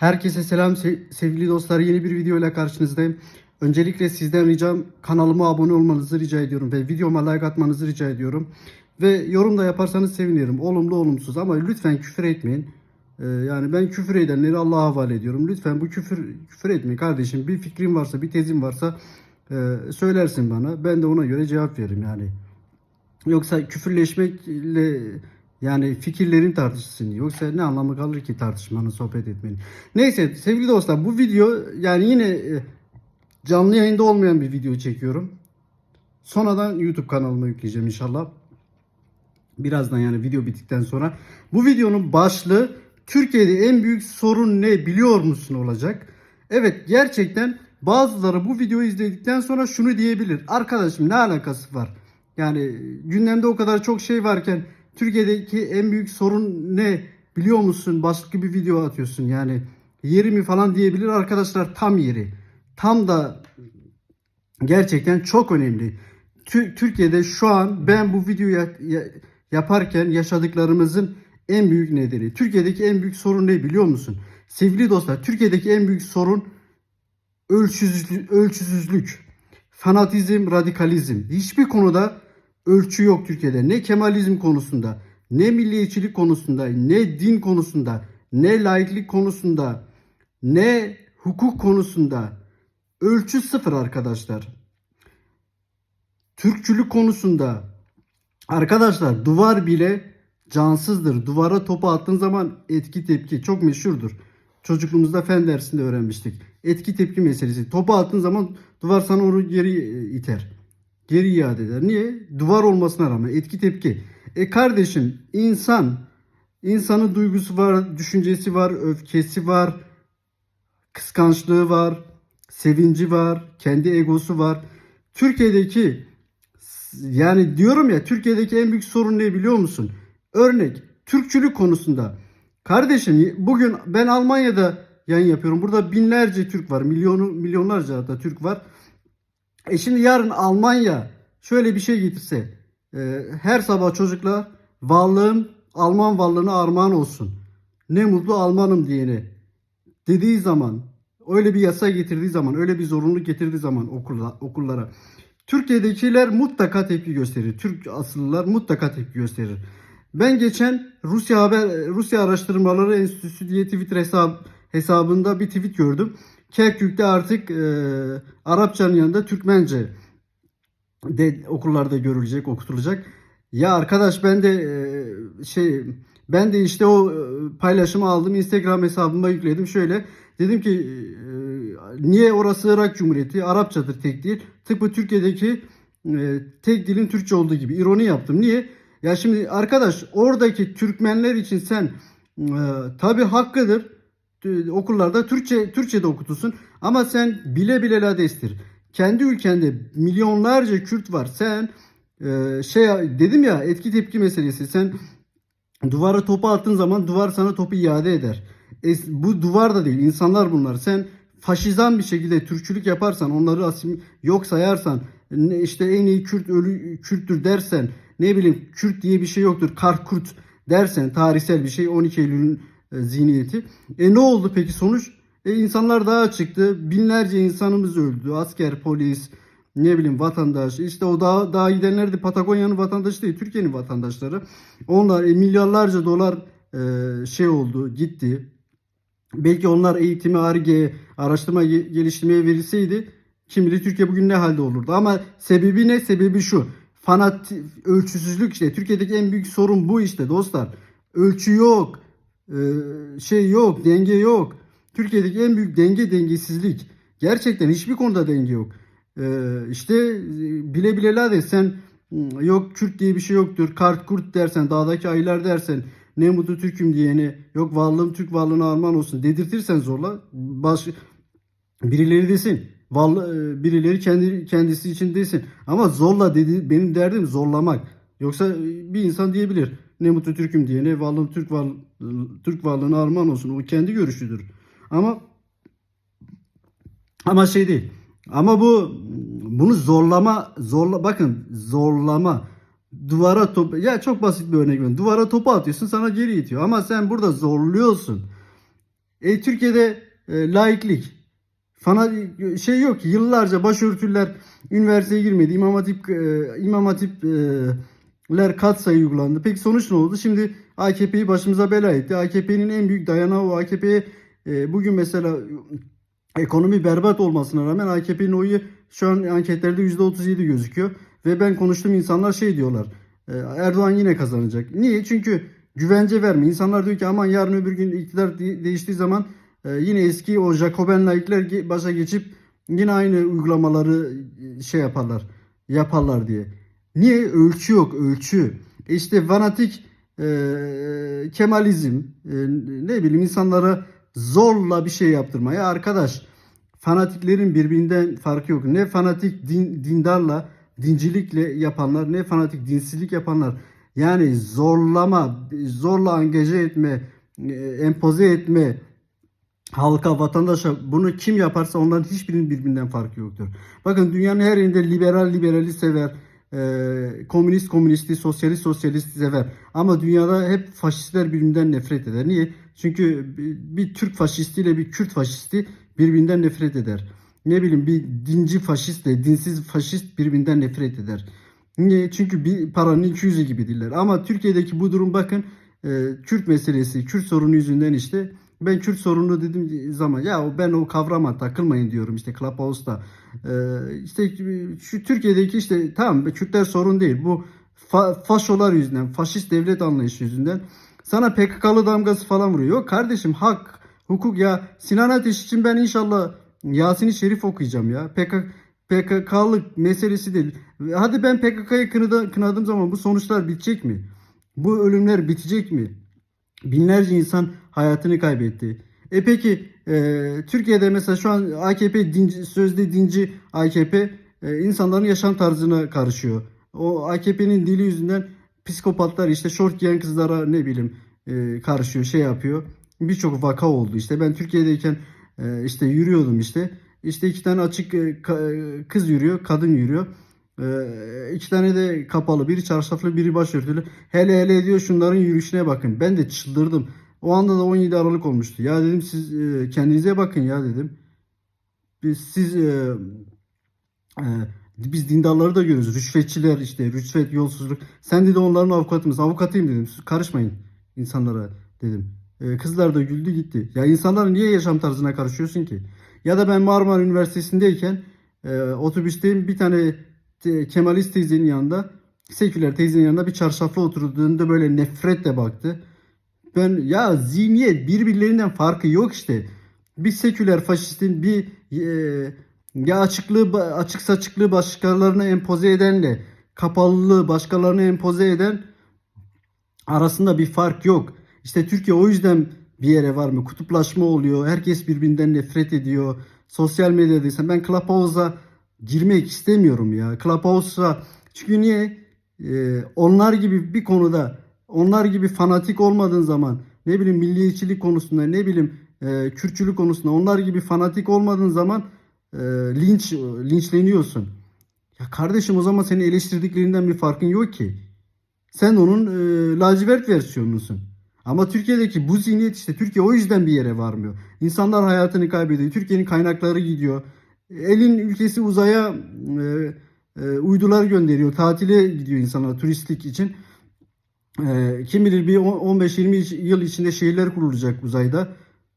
Herkese selam se- sevgili dostlar. Yeni bir video ile karşınızdayım. Öncelikle sizden ricam kanalıma abone olmanızı rica ediyorum ve videoma like atmanızı rica ediyorum. Ve yorum da yaparsanız sevinirim. Olumlu olumsuz ama lütfen küfür etmeyin. Ee, yani ben küfür edenleri Allah'a havale ediyorum. Lütfen bu küfür küfür etmeyin kardeşim. Bir fikrin varsa, bir tezin varsa e, söylersin bana. Ben de ona göre cevap veririm yani. Yoksa küfürleşmekle yani fikirlerin tartışsın. Yoksa ne anlamı kalır ki tartışmanın, sohbet etmenin. Neyse sevgili dostlar bu video yani yine e, canlı yayında olmayan bir video çekiyorum. Sonradan YouTube kanalıma yükleyeceğim inşallah. Birazdan yani video bittikten sonra. Bu videonun başlığı Türkiye'de en büyük sorun ne biliyor musun olacak. Evet gerçekten bazıları bu videoyu izledikten sonra şunu diyebilir. Arkadaşım ne alakası var? Yani gündemde o kadar çok şey varken Türkiye'deki en büyük sorun ne biliyor musun? Başka bir video atıyorsun yani yeri mi falan diyebilir arkadaşlar tam yeri. Tam da gerçekten çok önemli. Tü- Türkiye'de şu an ben bu videoyu ya- ya- yaparken yaşadıklarımızın en büyük nedeni. Türkiye'deki en büyük sorun ne biliyor musun? Sevgili dostlar, Türkiye'deki en büyük sorun ölçüsüzlük, ölçüsüzlük, fanatizm, radikalizm. Hiçbir konuda ölçü yok Türkiye'de. Ne Kemalizm konusunda, ne milliyetçilik konusunda, ne din konusunda, ne laiklik konusunda, ne hukuk konusunda. Ölçü sıfır arkadaşlar. Türkçülük konusunda arkadaşlar duvar bile cansızdır. Duvara topu attığın zaman etki tepki çok meşhurdur. Çocukluğumuzda fen dersinde öğrenmiştik. Etki tepki meselesi. Topu attığın zaman duvar sana onu geri e, iter. Geri iade eder. Niye? Duvar olmasına rağmen etki tepki. E kardeşim insan insanın duygusu var, düşüncesi var, öfkesi var, kıskançlığı var, sevinci var, kendi egosu var. Türkiye'deki yani diyorum ya Türkiye'deki en büyük sorun ne biliyor musun? Örnek Türkçülük konusunda. Kardeşim bugün ben Almanya'da yayın yapıyorum. Burada binlerce Türk var. Milyonu milyonlarca da Türk var. E şimdi yarın Almanya şöyle bir şey getirse. e, her sabah çocuklar varlığın Alman varlığına armağan olsun. Ne mutlu Almanım diyene dediği zaman öyle bir yasa getirdiği zaman öyle bir zorunluluk getirdiği zaman okullar, okullara Türkiye'dekiler mutlaka tepki gösterir. Türk asıllılar mutlaka tepki gösterir. Ben geçen Rusya haber Rusya Araştırmaları Enstitüsü diye Twitter hesab, hesabında bir tweet gördüm. Kerkük'te artık e, Arapçanın yanında Türkmence de okullarda görülecek, okutulacak. Ya arkadaş ben de e, şey ben de işte o e, paylaşımı aldım Instagram hesabıma yükledim. Şöyle dedim ki e, niye orası Irak Cumhuriyeti Arapçadır tek dil. Tıpkı Türkiye'deki e, tek dilin Türkçe olduğu gibi ironi yaptım. Niye? Ya şimdi arkadaş oradaki Türkmenler için sen e, tabi hakkıdır okullarda Türkçe Türkçe'de okutulsun ama sen bile bile ladestir. Kendi ülkende milyonlarca Kürt var. Sen e, şey dedim ya etki tepki meselesi. Sen duvara topu attığın zaman duvar sana topu iade eder. Es- bu duvar da değil insanlar bunlar. Sen faşizan bir şekilde Türkçülük yaparsan onları asim yok sayarsan işte en iyi Kürt ölü Kürttür dersen ne bileyim Kürt diye bir şey yoktur. Kart Kurt dersen tarihsel bir şey 12 Eylül'ün e, zihniyeti. E ne oldu peki sonuç? E insanlar daha çıktı. Binlerce insanımız öldü. Asker, polis, ne bileyim vatandaş. İşte o daha daha gidenler de Patagonya'nın vatandaşı değil, Türkiye'nin vatandaşları. Onlar e, milyarlarca dolar e, şey oldu, gitti. Belki onlar eğitimi, ARGE'ye, araştırma ge- geliştirmeye verilseydi kim bilir Türkiye bugün ne halde olurdu. Ama sebebi ne? Sebebi şu. Fanat ölçüsüzlük işte. Türkiye'deki en büyük sorun bu işte dostlar. Ölçü yok. E, şey yok, denge yok. Türkiye'deki en büyük denge dengesizlik. Gerçekten hiçbir konuda denge yok. E, işte e, bile bile la de sen "Hmm, yok Kürt diye bir şey yoktur. Kart kurt dersen, dağdaki ayılar dersen, ne mutlu Türk'üm diyene, yok varlığım Türk varlığına armağan olsun dedirtirsen zorla baş, birileri desin. Vallahi e, birileri kendi kendisi için desin. Ama zorla dedi benim derdim zorlamak. Yoksa e, bir insan diyebilir. Ne mutlu Türk'üm diyene varlığım Türk var Türk varlığına armağan olsun. O kendi görüşüdür. Ama ama şey değil. Ama bu bunu zorlama zorla bakın zorlama duvara top ya çok basit bir örnek veriyorum. Duvara topu atıyorsun sana geri itiyor ama sen burada zorluyorsun. E, Türkiye'de e, laiklik. Fana şey yok ki yıllarca başörtüler üniversiteye girmedi. İmam Hatip e, İmam Hatipler katsayı uygulandı. Peki sonuç ne oldu? Şimdi AKP'yi başımıza bela etti. AKP'nin en büyük dayanağı o. AKP'ye e, bugün mesela ekonomi berbat olmasına rağmen AKP'nin oyu şu an anketlerde %37 gözüküyor. Ve ben konuştuğum insanlar şey diyorlar. e, Erdoğan yine kazanacak. Niye? Çünkü güvence verme. İnsanlar diyor ki aman yarın öbür gün iktidar de- değiştiği zaman e, yine eski o Jacoben laikler başa geçip yine aynı uygulamaları e, şey yaparlar. Yaparlar diye. Niye? Ölçü yok. Ölçü. İşte fanatik e, Kemalizm e, ne bileyim insanlara zorla bir şey yaptırmaya arkadaş fanatiklerin birbirinden farkı yok. Ne fanatik din, dindarla dincilikle yapanlar ne fanatik dinsizlik yapanlar. Yani zorlama, zorla angaje etme, e, empoze etme halka, vatandaşa bunu kim yaparsa onların hiçbirinin birbirinden farkı yoktur. Bakın dünyanın her yerinde liberal liberali sever, e, komünist komünisti, sosyalist sosyalisti sever. Ama dünyada hep faşistler birbirinden nefret eder. Niye? Çünkü bir, Türk faşistiyle bir Kürt faşisti birbirinden nefret eder. Ne bileyim bir dinci faşistle dinsiz faşist birbirinden nefret eder. Niye? Çünkü bir paranın iki yüzü gibidirler. Ama Türkiye'deki bu durum bakın e, Kürt meselesi, Kürt sorunu yüzünden işte ben Kürt sorunu dediğim zaman ya ben o kavrama takılmayın diyorum işte Clubhouse'da. E, işte şu Türkiye'deki işte tamam Kürtler sorun değil. Bu fa- faşolar yüzünden, faşist devlet anlayışı yüzünden sana PKK'lı damgası falan vuruyor. Yok kardeşim hak, hukuk ya Sinan Ateş için ben inşallah Yasin-i Şerif okuyacağım ya. PKK PKK'lık meselesi değil. Hadi ben PKK'yı kınadı, kınadığım zaman bu sonuçlar bitecek mi? Bu ölümler bitecek mi? Binlerce insan hayatını kaybetti. E peki e, Türkiye'de mesela şu an AKP dinci, sözde dinci AKP e, insanların yaşam tarzına karışıyor. O AKP'nin dili yüzünden psikopatlar işte şort giyen kızlara ne bileyim e, karışıyor şey yapıyor. Birçok vaka oldu işte ben Türkiye'deyken e, işte yürüyordum işte. İşte iki tane açık e, ka- kız yürüyor, kadın yürüyor. Ee, iki tane de kapalı, biri çarşaflı, biri başörtülü. Hele hele diyor şunların yürüyüşüne bakın. Ben de çıldırdım. O anda da 17 Aralık olmuştu. Ya dedim siz e, kendinize bakın ya dedim. Biz siz e, e, biz dindarları da görüyoruz. Rüşvetçiler işte, rüşvet, yolsuzluk. Sen dedi onların avukatı mısın? Avukatıyım dedim. Karışmayın insanlara dedim. E, kızlar da güldü gitti. Ya insanlar niye yaşam tarzına karışıyorsun ki? Ya da ben Marmara Üniversitesi'ndeyken e, otobüsteyim bir tane te- Kemalist teyzenin yanında seküler teyzenin yanında bir çarşaflı oturduğunda böyle nefretle baktı. Ben ya zihniyet birbirlerinden farkı yok işte. Bir seküler faşistin bir e, ya açıklığı açık saçıklığı başkalarına empoze edenle kapalılığı başkalarına empoze eden arasında bir fark yok. İşte Türkiye o yüzden bir yere var mı? Kutuplaşma oluyor. Herkes birbirinden nefret ediyor. Sosyal medyadaysa ben Clubhouse'a girmek istemiyorum ya. Clubhouse'a çünkü niye? Ee, onlar gibi bir konuda onlar gibi fanatik olmadığın zaman ne bileyim milliyetçilik konusunda ne bileyim e, Kürtçülük konusunda onlar gibi fanatik olmadığın zaman e, linç linçleniyorsun. Ya kardeşim o zaman seni eleştirdiklerinden bir farkın yok ki. Sen onun e, lacivert versiyonusun. Ama Türkiye'deki bu zihniyet işte Türkiye o yüzden bir yere varmıyor. İnsanlar hayatını kaybediyor. Türkiye'nin kaynakları gidiyor. Elin ülkesi uzaya e, e, uydular gönderiyor. Tatile gidiyor insanlar turistlik için. E, kim bilir bir 15-20 yıl içinde şehirler kurulacak uzayda.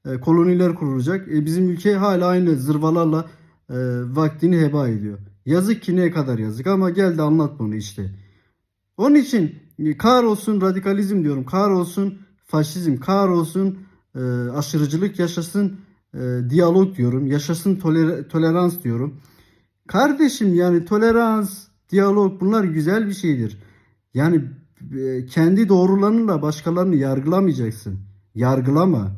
E, koloniler kurulacak. E, bizim ülke hala aynı zırvalarla e, vaktini heba ediyor. Yazık ki ne kadar yazık ama gel de anlat bunu işte. Onun için e, kahrolsun radikalizm diyorum. Kahrolsun faşizm. Kahrolsun e, aşırıcılık yaşasın diyalog diyorum. Yaşasın toler- tolerans diyorum. Kardeşim yani tolerans, diyalog bunlar güzel bir şeydir. Yani kendi doğrularınla başkalarını yargılamayacaksın. Yargılama.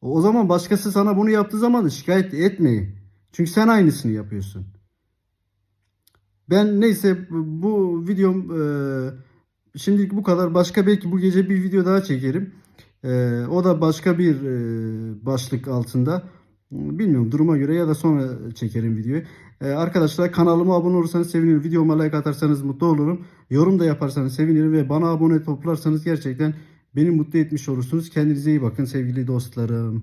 O zaman başkası sana bunu yaptığı zaman da şikayet etmeyin. Çünkü sen aynısını yapıyorsun. Ben neyse bu videom e, şimdilik bu kadar. Başka belki bu gece bir video daha çekerim. E, o da başka bir e, başlık altında. Bilmiyorum duruma göre ya da sonra çekerim videoyu. E, arkadaşlar kanalıma abone olursanız sevinirim. Videoma like atarsanız mutlu olurum. Yorum da yaparsanız sevinirim ve bana abone toplarsanız gerçekten beni mutlu etmiş olursunuz. Kendinize iyi bakın sevgili dostlarım.